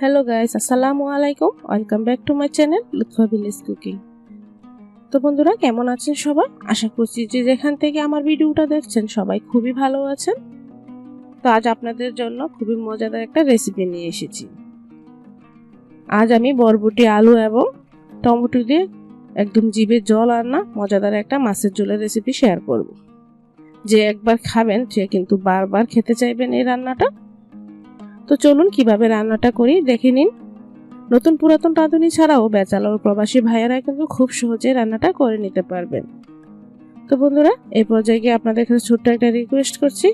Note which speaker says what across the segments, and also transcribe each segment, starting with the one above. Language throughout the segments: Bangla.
Speaker 1: হ্যালো গাইস আসসালামু আলাইকুম welcome back to my channel Lutfa village cooking তো বন্ধুরা, কেমন আছেন সবাই? আশা করছি যে যেখান থেকে আমার ভিডিওটা দেখছেন সবাই খুবই ভালো আছেন। তো আজ আপনাদের জন্য খুবই মজাদার একটা রেসিপি নিয়ে এসেছি। আজ আমি বরবটি, আলু এবং টমেটো দিয়ে একদম জিভে জল আর না মজাদার একটা মাছের ঝোলের রেসিপি শেয়ার করব। যে একবার খাবেন, সে কিন্তু বারবার খেতে চাইবেন এই রান্নাটা। তো চলুন কীভাবে রান্নাটা করি, দেখে নিন। নতুন পুরাতন রাঁধুনি ছাড়াও বেচালোর প্রবাসী ভাইয়েরা কিন্তু খুব সহজে রান্নাটা করে নিতে পারবেন। তো বন্ধুরা এই পর্যায়ে গিয়ে আপনাদের কাছে ছোট্ট একটা রিকোয়েস্ট করছি।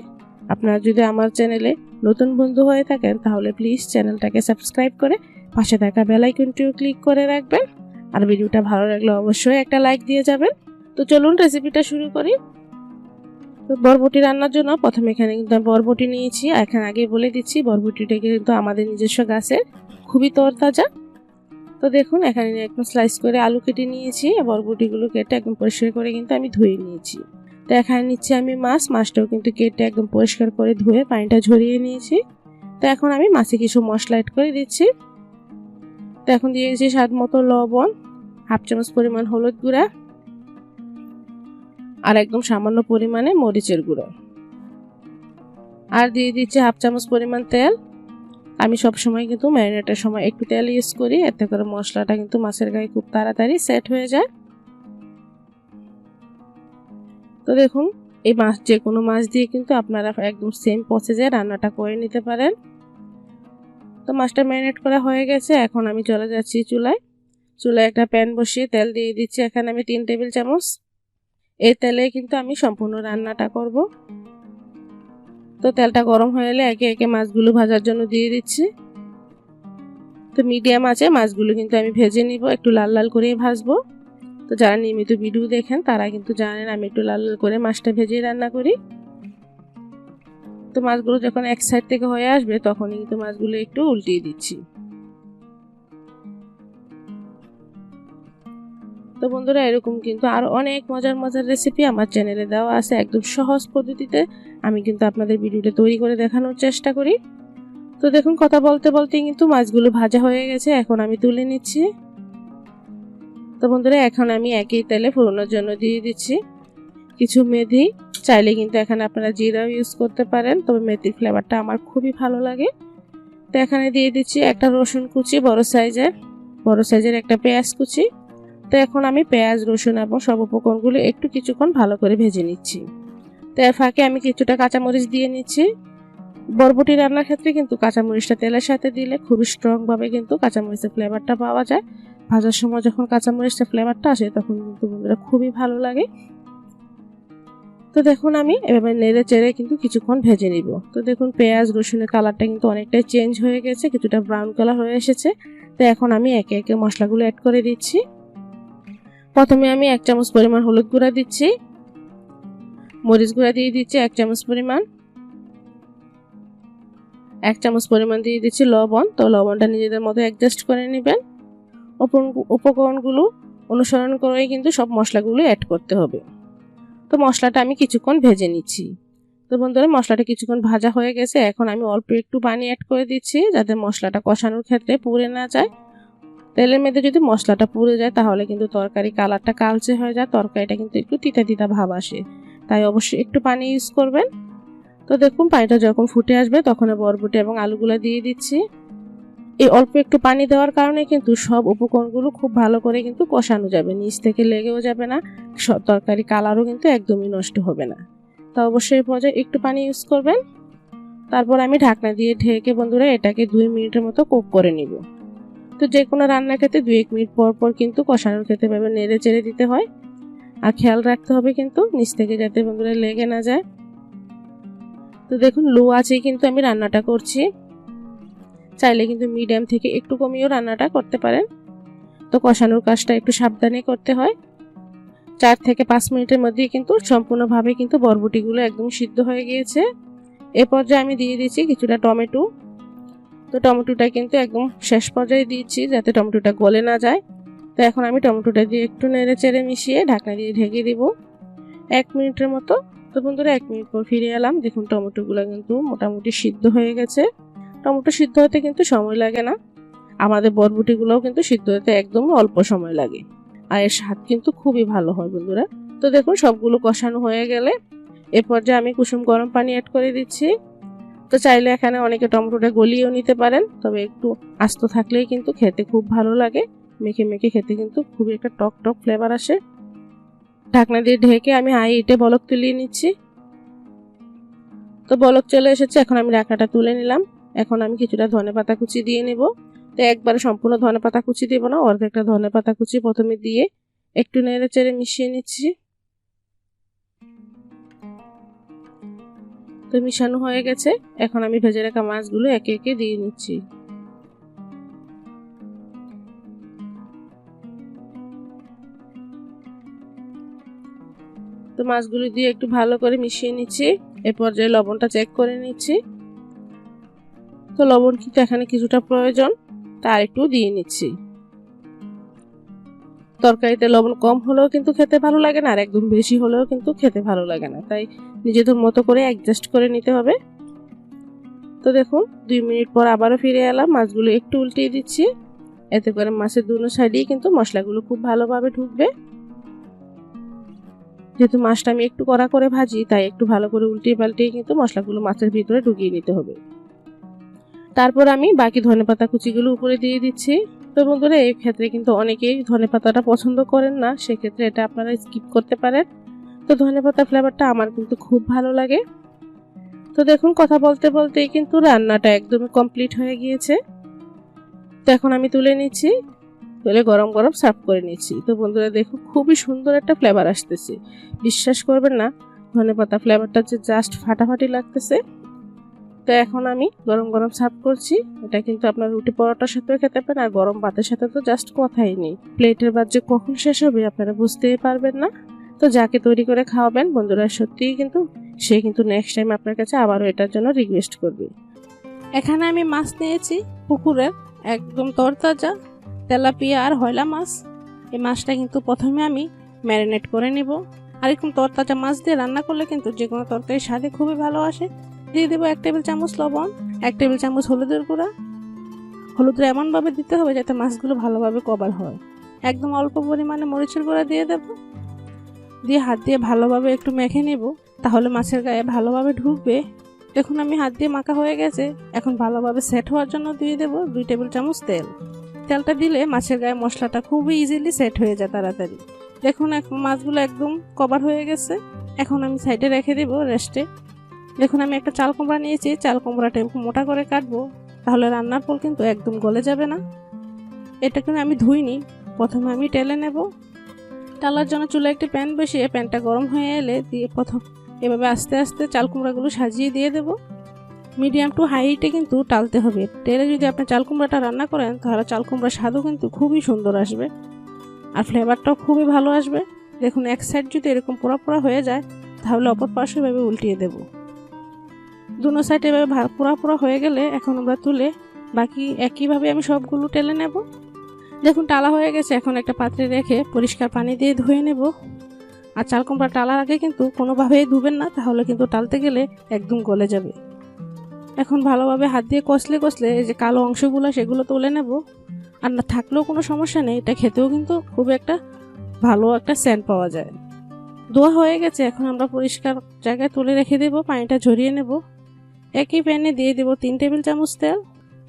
Speaker 1: আপনারা যদি আমার চ্যানেলে নতুন বন্ধু হয়ে থাকেন, তাহলে প্লিজ চ্যানেলটাকে সাবস্ক্রাইব করে পাশে থাকা বেল আইকনটিও ক্লিক করে রাখবেন। আর ভিডিওটা ভালো লাগলে অবশ্যই একটা লাইক দিয়ে যাবেন। তো চলুন রেসিপিটা শুরু করি। বরবটি রান্নার জন্য প্রথমে এখানে কিন্তু আমি বরবটি নিয়েছি আর এখানে আগে বলে দিচ্ছি, বরবটিটা কিন্তু আমাদের নিজস্ব গাছের খুবই তরতাজা। তো দেখুন, এখানে একদম স্লাইস করে আলু কেটে নিয়েছি বরবটিগুলো কেটে একদম পরিষ্কার করে কিন্তু আমি ধুয়ে নিয়েছি। তো এখানে নিচ্ছি আমি মাছ, মাছটাও কিন্তু কেটে একদম পরিষ্কার করে ধুয়ে পানিটা ঝরিয়ে নিয়েছি। তো এখন আমি মাছে কিছু মশলা অ্যাড করে দিচ্ছি। তো এখন দিয়ে দিচ্ছি স্বাদ মতো লবণ, হাফ চামচ পরিমাণ হলুদ গুঁড়া আর একদম সামান্য পরিমাণে মরিচের গুঁড়ো। আর দিয়ে দিচ্ছি হাফ চামচ পরিমাণ তেল। আমি সব সময় কিন্তু ম্যারিনেটের সময় একটু তেল ইউজ করি, এতে করে মশলাটা কিন্তু মাছের গায়ে খুব তাড়াতাড়ি সেট হয়ে যায়। তো দেখুন, এই মাছ যে কোনো মাছ দিয়ে কিন্তু আপনারা একদম সেম প্রসেসে রান্নাটা করে নিতে পারেন। তো মাছটা ম্যারিনেট করা হয়ে গেছে, এখন আমি চলে যাচ্ছি চুলায়। চুলায় একটা প্যান বসিয়ে তেল দিয়ে দিচ্ছি, এখানে আমি তিন টেবিল চামচ। এই তেলে কিন্তু আমি সম্পূর্ণ রান্নাটা করব। তো তেলটা গরম হয়ে এলে একে একে মাছগুলো ভাজার জন্য দিয়ে দিচ্ছি। তো মিডিয়াম আছে, মাছগুলো কিন্তু আমি ভেজে নিব, একটু লাল লাল করে ভাজবো। তো যারা নিয়মিত ভিডিও দেখেন, তারা কিন্তু জানেন আমি একটু লাল লাল করে মাছটা ভেজে রান্না করি। তো মাছগুলো যখন এক সাইড থেকে হয়ে আসবে, তখনই কিন্তু মাছগুলো একটু উল্টিয়ে দিচ্ছি। তো বন্ধুরা, এরকম কিন্তু আরও অনেক মজার মজার রেসিপি আমার চ্যানেলে দেওয়া আছে একদম সহজ পদ্ধতিতে। আমি কিন্তু আপনাদের ভিডিওটা তৈরি করে দেখানোর চেষ্টা করি। তো দেখুন, কথা বলতে বলতে কিন্তু মাছগুলো ভাজা হয়ে গেছে, এখন আমি তুলে নিচ্ছি। তো বন্ধুরা, এখন আমি একই তেলে ফোড়নোর জন্য দিয়ে দিচ্ছি কিছু মেথি। চাইলে কিন্তু এখানে আপনারা জিরাও ইউজ করতে পারেন, তবে মেথির ফ্লেভারটা আমার খুবই ভালো লাগে। তো এখানে দিয়ে দিচ্ছি একটা রসুন কুচি, বড় সাইজের বড় সাইজের একটা পেঁয়াজ কুচি। তো এখন আমি পেঁয়াজ, রসুন এবং সব উপকরণগুলো একটু কিছুক্ষণ ভালো করে ভেজে নিচ্ছি। তো এর ফাঁকে আমি কিছুটা কাঁচামরিচ দিয়ে নিচ্ছি। বরবটি রান্নার ক্ষেত্রে কিন্তু কাঁচামরিচটা তেলের সাথে দিলে খুবই স্ট্রংভাবে কিন্তু কাঁচামরিচের ফ্লেভারটা পাওয়া যায়। ভাজার সময় যখন কাঁচামরিচের ফ্লেভারটা আসে তখন কিন্তু বন্ধুরা খুবই ভালো লাগে। তো দেখুন আমি এভাবে নেড়ে চেড়ে কিন্তু কিছুক্ষণ ভেজে নিব। তো দেখুন পেঁয়াজ, রসুনের কালারটা কিন্তু অনেকটাই চেঞ্জ হয়ে গেছে, কিছুটা ব্রাউন কালার হয়ে এসেছে। তো এখন আমি একে একে মশলাগুলো অ্যাড করে দিচ্ছি। প্রথমে আমি এক চামচ পরিমাণ হলুদ গুঁড়া দিচ্ছি। মরিচ গুঁড়া দিয়ে দিচ্ছি এক চামচ পরিমাণ। এক চামচ পরিমাণ দিয়ে দিচ্ছি লবণ। তো লবণটা নিজেদের মতো অ্যাডজাস্ট করে নেবেন। উপকরণগুলো অনুসরণ করেই কিন্তু সব মশলাগুলো অ্যাড করতে হবে। তো মশলাটা আমি কিছুক্ষণ ভেজে নিচ্ছি। তো বন্ধুরা, মশলাটা কিছুক্ষণ ভাজা হয়ে গেছে। এখন আমি অল্প একটু পানি অ্যাড করে দিচ্ছি যাতে মশলাটা কষানোর ক্ষেত্রে পুড়ে না যায়। তেলের মধ্যে যদি মশলাটা পুড়ে যায়, তাহলে কিন্তু তরকারি কালারটা কালচে হয়ে যায়, তরকারিটা কিন্তু একটু তিতা তিতা ভাব আসে। তাই অবশ্যই একটু পানি ইউজ করবেন। তো দেখুন, পানিটা যখন ফুটে আসবে, তখন বরবটি এবং আলুগুলো দিয়ে দিচ্ছি। এই অল্প একটু পানি দেওয়ার কারণে কিন্তু সব উপকরণগুলো খুব ভালো করে কিন্তু কষানো যাবে, নিচ থেকে লেগেও যাবে না, সব তরকারি কালারও কিন্তু একদমই নষ্ট হবে না। তা অবশ্যই পর্যায়ে একটু পানি ইউজ করবেন। তারপর আমি ঢাকনা দিয়ে ঢেকে বন্ধুরা, এটাকে দুই মিনিটের মতো কুক করে নিব। তো যে কোনো রান্নার ক্ষেত্রে দু এক মিনিট পর পর কিন্তু কষানোর ক্ষেত্রে ভাবে নেড়ে চেড়ে দিতে হয়। আর খেয়াল রাখতে হবে কিন্তু নিচ থেকে যাতে বন্ধুরা লেগে না যায়। তো দেখুন, লো আছেই কিন্তু আমি রান্নাটা করছি। চাইলে কিন্তু মিডিয়াম থেকে একটু কমিয়েও রান্নাটা করতে পারেন। তো কষানোর কাজটা একটু সাবধানে করতে হয়। চার থেকে পাঁচ মিনিটের মধ্যেই কিন্তু সম্পূর্ণভাবে কিন্তু বরবটিগুলো একদম সিদ্ধ হয়ে গিয়েছে। এ পর্যায়ে আমি দিয়ে দিচ্ছি কিছুটা টমেটো। তো টমেটোটা কিন্তু একদম শেষ পর্যায়ে দিচ্ছি যাতে টমেটোটা গলে না যায়। তো এখন আমি টমেটোটা দিয়ে একটু নেড়ে চেড়ে মিশিয়ে ঢাকনা দিয়ে ঢেকে দিব এক মিনিটের মতো। তো বন্ধুরা, এক মিনিট পর ফিরে এলাম। দেখুন, টমেটোগুলো কিন্তু মোটামুটি সিদ্ধ হয়ে গেছে। টমেটো সিদ্ধ হতে কিন্তু সময় লাগে না। আমাদের বরবটিগুলোও কিন্তু সিদ্ধ হতে একদম অল্প সময় লাগে। আর এর স্বাদ কিন্তু খুবই ভালো হয় বন্ধুরা। তো দেখুন, সবগুলো কষানো হয়ে গেলে এরপর যে আমি কুসুম গরম পানি অ্যাড করে দিচ্ছি। তো চাইলে এখানে অনেকে টমেটোটা গলিয়েও নিতে পারেন, তবে একটু আস্ত থাকলেই কিন্তু খেতে খুব ভালো লাগে। মেখে মেখে খেতে কিন্তু খুবই একটা টক টক ফ্লেভার আসে। ঢাকনা দিয়ে ঢেকে আমি হাই ইটে বলক তুলিয়ে নিচ্ছি। তো বলক চলে এসেছে, এখন আমি রাখাটা তুলে নিলাম। এখন আমি কিছুটা ধনে পাতা কুচি দিয়ে নেব। তো একবারে সম্পূর্ণ ধনে পাতা কুচি দেবো না, অর্ধেকটা ধনে পাতা কুচি প্রথমে দিয়ে একটু নেড়ে চেড়ে মিশিয়ে নিচ্ছি। তো মিশানো হয়ে গেছে। এখন আমি ভেজে রাখা মাছগুলো একে একে দিয়ে নিচ্ছি। তো মাছগুলো দিয়ে একটু ভালো করে মিশিয়ে নিচ্ছি। এ পর্যায়ে লবণটা চেক করে নিচ্ছি। তো লবণ কিন্তু এখানে কিছুটা প্রয়োজন, তা একটু দিয়ে নিচ্ছি। তরকারিতে লবণ কম হলেও কিন্তু খেতে ভালো লাগে না, আর একদম বেশি হলেও কিন্তু খেতে ভালো লাগে না। তাই নিজেদের মতো করে অ্যাডজাস্ট করে নিতে হবে। তো দেখুন, দুই মিনিট পর আবারও ফিরে এলাম। মাছগুলো একটু উল্টিয়ে দিচ্ছি। এতে করে মাছের দুনো সাইডেই কিন্তু মশলাগুলো খুব ভালোভাবে ঢুকবে। যেহেতু মাছটা আমি একটু কড়া করে ভাজি, তাই একটু ভালো করে উল্টিয়ে পাল্টিয়ে কিন্তু মশলাগুলো মাছের ভিতরে ঢুকিয়ে নিতে হবে। তারপর আমি বাকি ধনেপাতা কুচিগুলো উপরে দিয়ে দিচ্ছি। তো বন্ধুরা এই ক্ষেত্রে কিন্তু অনেকেই ধনেপাতাটা পছন্দ করেন না, সেক্ষেত্রে এটা আপনারা স্কিপ করতে পারেন। তো ধনেপাতা ফ্লেভারটা আমার কিন্তু খুব ভালো লাগে। তো দেখুন, কথা বলতে বলতেই কিন্তু রান্নাটা একদমই কমপ্লিট হয়ে গিয়েছে। তো এখন আমি তুলে নিচ্ছি, তুলে গরম গরম সার্ভ করে নিচ্ছি। তো বন্ধুরা, দেখুন, খুবই সুন্দর একটা ফ্লেভার আসতেছে। বিশ্বাস করবেন না ধনেপাতা ফ্লেভারটা যে জাস্ট ফাটাফাটি লাগতেছে। তো এখন আমি গরম গরম সার্ভ করছি। এটা কিন্তু আপনার রুটি পরোটার সাথেও খেতে পারেন, আর গরম ভাতের সাথে তো জাস্ট কথাই নেই। প্লেটের বাদ যে কখন শেষ হবে আপনারা বুঝতেই পারবেন না। তো যাকে তৈরি করে খাওয়াবেন, বন্ধুরা সত্যিই কিন্তু সে কিন্তু নেক্সট টাইম আপনার কাছে আবারও এটার জন্য রিকোয়েস্ট করবে।
Speaker 2: এখানে আমি মাছ নিয়েছি, পুকুরের একদম তরতাজা তেলাপিয়া আর হয়লা মাছ। এই মাছটা কিন্তু প্রথমে আমি ম্যারিনেট করে নেব। আর এরকম তরতাজা মাছ দিয়ে রান্না করলে কিন্তু যে কোনো তরকারি স্বাদে খুবই ভালো আসে। দিয়ে দেবো এক টেবিল চামচ লবণ, এক টেবিল চামচ হলুদের গুঁড়া। হলুদটা এমনভাবে দিতে হবে যাতে মাছগুলো ভালোভাবে কভার হয়। একদম অল্প পরিমাণে মরিচের গুঁড়া দিয়ে দেব। দিয়ে হাত দিয়ে ভালোভাবে একটু মেখে নেব, তাহলে মাছের গায়ে ভালোভাবে ঢুকবে। দেখুন, আমি হাত দিয়ে মাখা হয়ে গেছে। এখন ভালোভাবে সেট হওয়ার জন্য দিয়ে দেবো দুই টেবিল চামচ তেল। তেলটা দিলে মাছের গায়ে মশলাটা খুবই ইজিলি সেট হয়ে যায় তাড়াতাড়ি। দেখুন মাছগুলো একদম কভার হয়ে গেছে। এখন আমি সাইডে রেখে দেবো রেস্টে দেখুন, আমি একটা চাল কুমড়া নিয়েছি, চাল কুমড়াটা একটু মোটা করে কাটবো, তাহলে রান্নার পর কিন্তু একদম গলে যাবে না। এটা কিন্তু আমি ধুইনি, প্রথমে আমি টেলে নেব। টালার জন্য চুলে একটি প্যান বসিয়ে প্যানটা গরম হয়ে এলে দিয়ে প্রথম এভাবে আস্তে আস্তে চাল কুমড়াগুলো সাজিয়ে দিয়ে দেব। মিডিয়াম টু হাইটে কিন্তু টালতে হবে। টেলে যদি আপনি চাল কুমড়াটা রান্না করেন, তাহলে চাল কুমড়ার স্বাদও কিন্তু খুবই সুন্দর আসবে। আর ফ্লেভারটাও খুবই ভালো আসবে। দেখুন, এক সাইড যদি এরকম পোড়া পোড়া হয়ে যায়, তাহলে অপর পাশে এভাবে উল্টিয়ে দেব। দুনো সাইড এভাবে পোড়া হয়ে গেলে এখন আমরা তুলে বাকি একইভাবে আমি সবগুলো টেলে নেব। দেখুন, টালা হয়ে গেছে। এখন একটা পাত্রে রেখে পরিষ্কার পানি দিয়ে ধুয়ে নেব। আর চাল কুমড়া টালার আগে কিন্তু কোনোভাবেই ধুবেন না, তাহলে কিন্তু টালতে গেলে একদম গলে যাবে। এখন ভালোভাবে হাত দিয়ে কষলে কষলে এই যে কালো অংশগুলো, সেগুলো তুলে নেব। আর না থাকলেও কোনো সমস্যা নেই, এটা খেতেও কিন্তু খুব একটা ভালো একটা সেন্ট পাওয়া যায়। ধোয়া হয়ে গেছে। এখন আমরা পরিষ্কার জায়গায় তুলে রেখে দেব, পানিটা ঝরিয়ে নেব। একই প্যানে দিয়ে দেব তিন টেবিল চামচ তেল।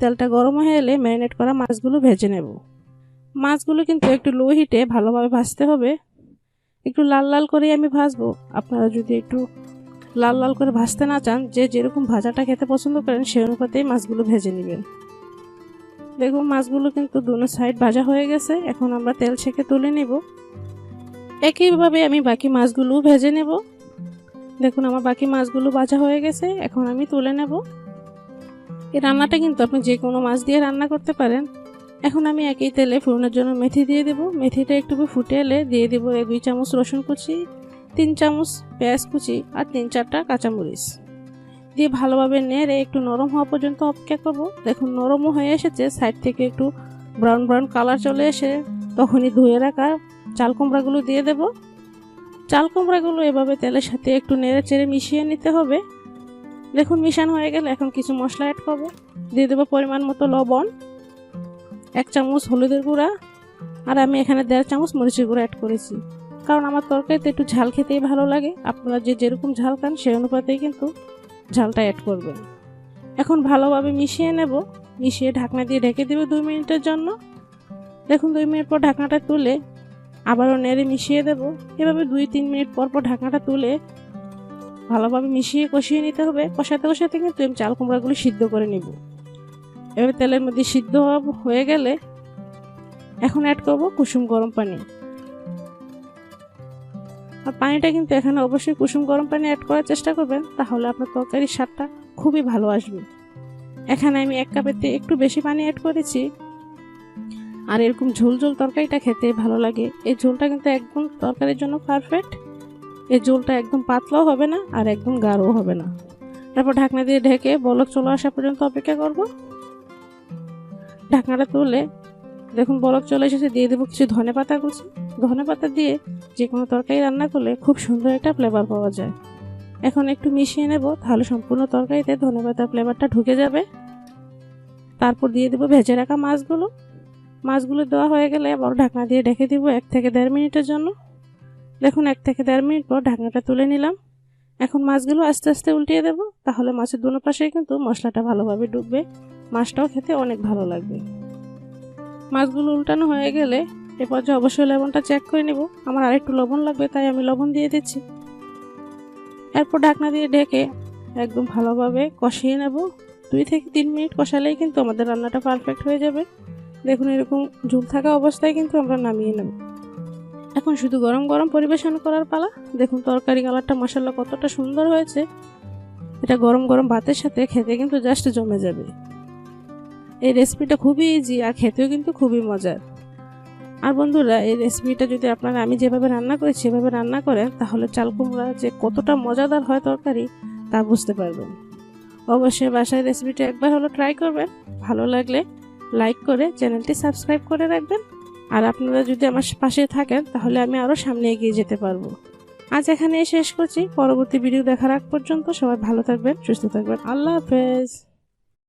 Speaker 2: তেলটা গরম হয়ে এলে ম্যারিনেট করা মাছগুলো ভেজে নেব। মাছগুলো কিন্তু একটু লো হিটে ভালোভাবে ভাজতে হবে। একটু লাল লাল করে আমি ভাজবো। আপনারা যদি একটু লাল লাল করে ভাজতে না চান, যে যেরকম ভাজাটা খেতে পছন্দ করেন সেই অনুপাতেই মাছগুলো ভেজে নেবেন। দেখুন, মাছগুলো কিন্তু দুনো সাইড ভাজা হয়ে গেছে। এখন আমরা তেল ছেঁকে তুলে নেব। একইভাবে আমি বাকি মাছগুলো ভেজে নেব। দেখুন, আমার বাকি মাছগুলো ভাজা হয়ে গেছে, এখন আমি তুলে নেব। এই রান্নাটা কিন্তু আপনি যে কোনো মাছ দিয়ে রান্না করতে পারেন। এখন আমি একই তেলে ফোড়নের জন্য মেথি দিয়ে দেবো। মেথিটা একটু ফুটে এলে দিয়ে দেবো দুই চামচ রসুন কুচি, তিন চামচ পেঁয়াজ কুচি আর তিন চারটা কাঁচামরিচ। দিয়ে ভালোভাবে নেড়ে একটু নরম হওয়া পর্যন্ত অপেক্ষা করব। দেখুন, নরমও হয়ে এসেছে, সাইড থেকে একটু ব্রাউন ব্রাউন কালার চলে এসে তখনই ধুয়ে রাখা চাল কুমড়াগুলো দিয়ে দেব। চাল কুমড়াগুলো এভাবে তেলের সাথে একটু নেড়ে চেড়ে মিশিয়ে নিতে হবে। দেখুন, মিশানো হয়ে গেলে এখন কিছু মশলা অ্যাড করব। দিয়ে দেবো পরিমাণ মতো লবণ, এক চামচ হলুদের গুঁড়া, আর আমি এখানে দেড় চামচ মরিচের গুঁড়া অ্যাড করেছি। কারণ আমার তরকারিতে একটু ঝাল খেতেই ভালো লাগে। আপনারা যে যেরকম ঝাল খান, সেই অনুপাতেই কিন্তু ঝালটা অ্যাড করবেন। এখন ভালোভাবে মিশিয়ে নেব। মিশিয়ে ঢাকনা দিয়ে ঢেকে দেবে দুই মিনিটের জন্য। দেখুন, দুই মিনিট পর ঢাকনাটা তুলে আবারও নেড়ে মিশিয়ে দেব। এভাবে দুই তিন মিনিট পর পর ঢাকনাটা তুলে ভালোভাবে মিশিয়ে কষিয়ে নিতে হবে। কষাতে কষাতে কিন্তু আমি চাল কুমড়াগুলো সিদ্ধ করে নিব। এবার তেলের মধ্যে সিদ্ধ হয়ে গেলে এখন অ্যাড করব কুসুম গরম পানি। আর পানিটা কিন্তু এখানে অবশ্যই কুসুম গরম পানি অ্যাড করার চেষ্টা করবেন, তাহলে আপনার তরকারির স্বাদটা খুবই ভালো আসবে। এখানে আমি এক কাপেতে একটু বেশি পানি অ্যাড করেছি। আর এরকম ঝোল ঝোল তরকারিটা খেতে ভালো লাগে। এই ঝোলটা কিন্তু একদম তরকারির জন্য পারফেক্ট এই ঝোলটা একদম পাতলাও হবে না আর একদম গাঢ়ও হবে না। তারপর ঢাকনা দিয়ে ঢেকে বলক চলে আসা পর্যন্ত অপেক্ষা করব। ঢাকনাটা তুলে দেখুন বলক চলে এসেছে, দিয়ে দেবো কিছু ধনে পাতা কুচি। ধনে পাতা দিয়ে যে কোনো তরকারি রান্না করলে খুব সুন্দর একটা ফ্লেভার পাওয়া যায়। এখন একটু মিশিয়ে নেব, তাহলে সম্পূর্ণ তরকারিতে ধনে পাতার ফ্লেভারটা ঢুকে যাবে। তারপর দিয়ে দেবো ভেজে রাখা মাছগুলো। মাছগুলো দেওয়া হয়ে গেলে আবার ঢাকনা দিয়ে ঢেকে দিব এক থেকে দেড় মিনিটের জন্য। দেখুন, এক থেকে দেড় মিনিট পর ঢাকনাটা তুলে নিলাম। এখন মাছগুলো আস্তে আস্তে উল্টিয়ে দেব, তাহলে মাছের দুনো পাশেই কিন্তু মশলাটা ভালোভাবে ডুববে। মাছটাও খেতে অনেক ভালো লাগবে। মাছগুলো উল্টানো হয়ে গেলে এ পর্যায়ে অবশ্যই লবণটা চেক করে নেব। আমার আরেকটু লবণ লাগবে, তাই আমি লবণ দিয়ে দিচ্ছি। এরপর ঢাকনা দিয়ে ঢেকে একদম ভালোভাবে কষিয়ে নেব। দুই থেকে তিন মিনিট কষালেই কিন্তু আমাদের রান্নাটা পারফেক্ট হয়ে যাবে। দেখুন, এরকম ঝুল থাকা অবস্থায় কিন্তু আমরা নামিয়ে নেব। এখন শুধু গরম গরম পরিবেশন করার পালা। দেখুন, তরকারি কালারটা মশলা কতটা সুন্দর হয়েছে। এটা গরম গরম ভাতের সাথে খেতে কিন্তু জাস্ট জমে যাবে। এই রেসিপিটা খুবই ইজি আর খেতেও কিন্তু খুবই মজার। আর বন্ধুরা, এই রেসিপিটা যদি আপনারা আমি যেভাবে রান্না করেছি সেভাবে রান্না করেন, তাহলে চাল কুমড়া যে কতটা মজাদার হয় তরকারি, তা বুঝতে পারবেন। অবশ্যই বাসায় রেসিপিটা একবার হলো ট্রাই করবেন। ভালো লাগলে লাইক করে চ্যানেলটি সাবস্ক্রাইব করে রাখবেন। আর আপনারা যদি আমার পাশে থাকেন, তাহলে আমি আরও সামনে এগিয়ে যেতে পারব। আজ এখানে শেষ করছি। পরবর্তী ভিডিও দেখার আগ পর্যন্ত সবাই ভালো থাকবেন, সুস্থ থাকবেন। আল্লাহ হাফেজ।